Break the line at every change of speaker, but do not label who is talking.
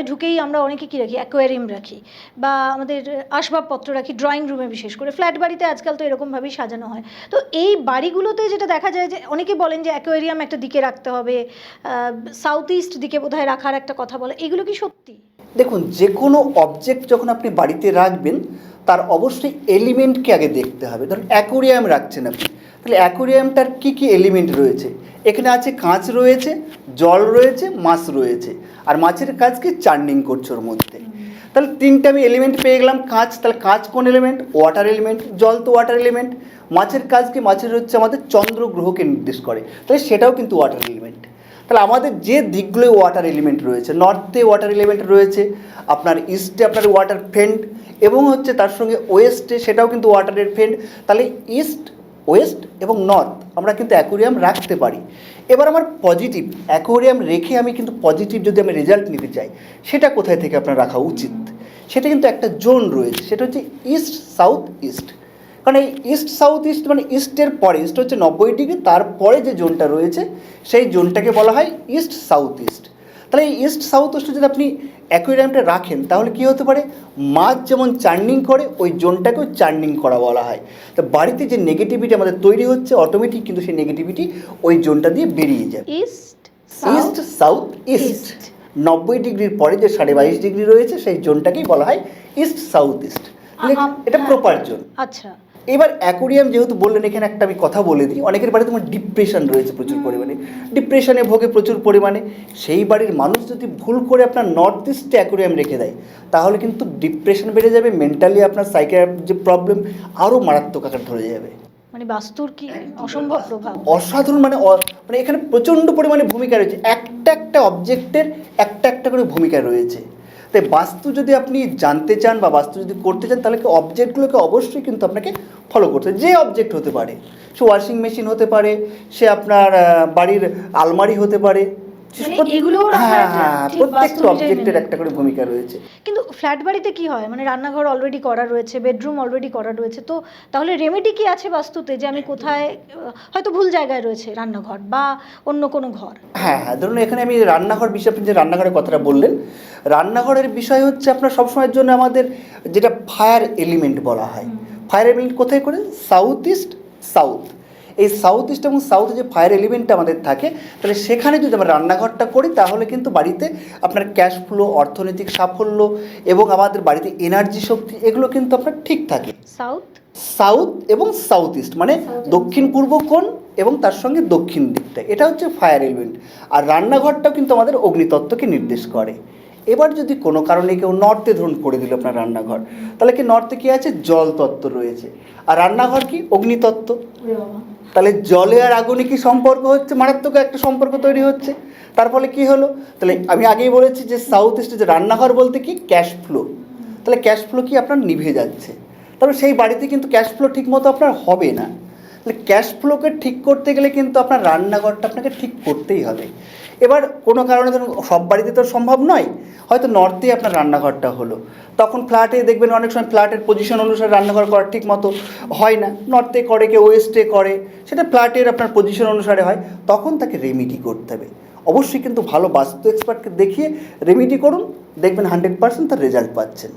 ঘরে ঢুকেই আমরা অনেকে কী রাখি? অ্যাকোয়ারিয়াম রাখি বা আমাদের আসবাবপত্র রাখি ড্রয়িং রুমে বিশেষ করে। ফ্ল্যাট বাড়িতে আজকাল তো এরকমভাবেই সাজানো হয়। তো এই বাড়িগুলোতে যেটা দেখা যায় যে অনেকে বলেন যে অ্যাকোয়ারিয়াম একটা দিকে রাখতে হবে সাউথ ইস্ট দিকে বোধহয় রাখার একটা কথা বলে। এগুলো কি সত্যি?
দেখুন যে কোনো অবজেক্ট যখন আপনি বাড়িতে রাখবেন, তার অবশ্যই এলিমেন্টকে আগে দেখতে হবে। ধরুন অ্যাকোরিয়াম রাখছেন আপনি। তাহলে অ্যাকোরিয়ামটার কী কী এলিমেন্ট রয়েছে? এখানে আছে কাঁচ রয়েছে, জল রয়েছে, মাছ রয়েছে। আর মাছের কাজকে চার্নিং করছে ওর মধ্যে। তাহলে তিনটে আমি এলিমেন্ট পেয়ে গেলাম কাঁচ। তাহলে কাঁচ কোন এলিমেন্ট ওয়াটার এলিমেন্ট জল তো ওয়াটার এলিমেন্ট মাছের কাজ কি? মাছের হচ্ছে আমাদের চন্দ্র গ্রহকে নির্দেশ করে। তাহলে সেটাও কিন্তু ওয়াটার এলিমেন্ট তাহলে আমাদের যে দিকগুলো ওয়াটার এলিমেন্ট রয়েছে নর্থে ওয়াটার এলিমেন্ট রয়েছে, আপনার ইস্টে আপনার ওয়াটার ফেন্ড এবং হচ্ছে তার সঙ্গে ওয়েস্টে সেটাও কিন্তু ওয়াটারের ফেন্ড তাহলে ইস্ট ওয়েস্ট এবং নর্থ, আমরা কিন্তু অ্যাকোরিয়াম রাখতে পারি। এবার আমার পজিটিভ, অ্যাকোরিয়াম রেখে আমি কিন্তু পজিটিভ যদি আমি রেজাল্ট নিতে চাই, সেটা কোথায় থেকে আপনার রাখা উচিত? সেটা কিন্তু একটা জোন রয়েছে, সেটা হচ্ছে ইস্ট সাউথ ইস্ট। কারণ এই ইস্ট সাউথ ইস্ট মানে ইস্টের পরে, ইস্ট হচ্ছে নব্বই ডিগ্রি, তারপরে যে জোনটা রয়েছে, সেই জোনটাকে বলা হয় ইস্ট সাউথ ইস্ট। তাহলে এই ইস্ট সাউথ ইস্টে যদি আপনি অ্যাকোয়ারিয়ামটা রাখেন তাহলে কি হতে পারে? মাছ যেমন চার্নিং করে ওই জোনটাকেও চার্নিং করা বলা হয়। তো বাড়িতে যে নেগেটিভিটি আমাদের তৈরি হচ্ছে অটোমেটিক কিন্তু সেই নেগেটিভিটি ওই জোনটা দিয়ে বেরিয়ে যায়।
ইস্ট
ইস্ট সাউথ ইস্ট নব্বই ডিগ্রির পরে যে সাড়ে বাইশ ডিগ্রি রয়েছে সেই জোনটাকেই বলা হয় ইস্ট সাউথ ইস্ট এটা
হ্যাঁ।
প্রপার জোন
আচ্ছা।
এবার অ্যাকোরিয়াম যেহেতু বললেন এখানে একটা আমি কথা বলে দিই। অনেকের বাড়িতে তোমার ডিপ্রেশন রয়েছে প্রচুর পরিমাণে। ডিপ্রেশনে ভোগে প্রচুর পরিমাণে। সেই বাড়ির মানুষ যদি ভুল করে আপনার নর্থ ইস্টে অ্যাকোরিয়াম রেখে দেয় তাহলে কিন্তু ডিপ্রেশন বেড়ে যাবে মেন্টালি আপনার সাইকের যে প্রবলেম আরও মারাত্মক আকার ধরে যাবে।
মানে বাস্তুর কি অসম্ভব প্রভাব?
অসাধারণ মানে মানে এখানে প্রচণ্ড পরিমাণে ভূমিকা রয়েছে। একটা একটা অবজেক্টের একটা একটা করে ভূমিকা রয়েছে। তাই বাস্তু যদি আপনি জানতে চান বা বাস্তু যদি করতে চান, তাহলে অবজেক্টগুলোকে অবশ্যই কিন্তু আপনাকে ফলো করতে। যে অবজেক্ট হতে পারে, সে ওয়াশিং মেশিন হতে পারে, সে আপনার বাড়ির আলমারি হতে পারে
মানে
হ্যাঁ হ্যাঁ প্রত্যেকটা অবজেক্টের একটা করে ভূমিকা রয়েছে।
কিন্তু ফ্ল্যাট বাড়িতে কি হয়? মানে রান্নাঘর অলরেডি করা রয়েছে বেডরুম অলরেডি করা রয়েছে তো তাহলে রেমেডি কি আছে বাস্তুতে যে আমি কোথায় হয়তো ভুল জায়গায় রয়েছে রান্নাঘর বা অন্য কোনো ঘর?
হ্যাঁ হ্যাঁ ধরুন এখানে আমি রান্নাঘর বিষয়ে আপনি যে রান্নাঘরের কথাটা বললেন রান্নাঘরের বিষয় হচ্ছে আপনার সবসময়ের জন্য আমাদের যেটা ফায়ার এলিমেন্ট বলা হয়। ফায়ার এলিমেন্ট কোথায় করে? সাউথ ইস্ট সাউথ এই সাউথ ইস্ট এবং সাউথ যে ফায়ার এলিমেন্টটা আমাদের থাকে তাহলে সেখানে যদি আমরা রান্নাঘরটা করি তাহলে কিন্তু বাড়িতে আপনার ক্যাশ ফ্লো অর্থনৈতিক সাফল্য এবং আমাদের বাড়িতে এনার্জি শক্তি এগুলো কিন্তু আপনার ঠিক থাকে।
সাউথ
সাউথ এবং সাউথ ইস্ট মানে দক্ষিণ পূর্ব কোণ এবং তার সঙ্গে দক্ষিণ দিকটা। এটা হচ্ছে ফায়ার এলিমেন্ট আর রান্নাঘরটাও কিন্তু আমাদের অগ্নিতত্ত্বকে নির্দেশ করে। এবার যদি কোনো কারণে কেউ নর্থে ধরুন করে দিল আপনার রান্নাঘর তাহলে কি নর্থে কি আছে? জল তত্ত্ব রয়েছে। আর রান্নাঘর কি? অগ্নিতত্ত্ব। তাহলে জলে আর আগুনে কি সম্পর্ক হচ্ছে? মারাত্মক একটা সম্পর্ক তৈরি হচ্ছে। তার ফলে কী হলো? তাহলে আমি আগেই বলেছি যে সাউথ ইস্টে যে রান্নাঘর বলতে কি? ক্যাশ ফ্লো তাহলে ক্যাশ ফ্লো কি আপনার নিভে যাচ্ছে। তবে সেই বাড়িতে কিন্তু ক্যাশ ফ্লো ঠিক মতো আপনার হবে না। তাহলে ক্যাশ ফ্লোকে ঠিক করতে গেলে কিন্তু আপনার রান্নাঘরটা আপনাকে ঠিক করতেই হবে। এবার কোনো কারণে ধরুন সব বাড়িতে তো সম্ভব নয়, হয়তো নর্থে আপনার রান্নাঘরটা হলো। তখন ফ্ল্যাটে দেখবেন অনেক সময় ফ্ল্যাটের পজিশন অনুসারে রান্নাঘর করা ঠিক মতো হয় না। নর্থে করে কেউ ওয়েস্টে করে, সেটা ফ্ল্যাটের আপনার পজিশন অনুসারে হয়, তখন তাকে রেমিডি করতে হবে। অবশ্যই কিন্তু ভালো বাস্তু এক্সপার্টকে দেখিয়ে রেমিডি করুন, দেখবেন হান্ড্রেড পার্সেন্ট তার রেজাল্ট পাচ্ছেন।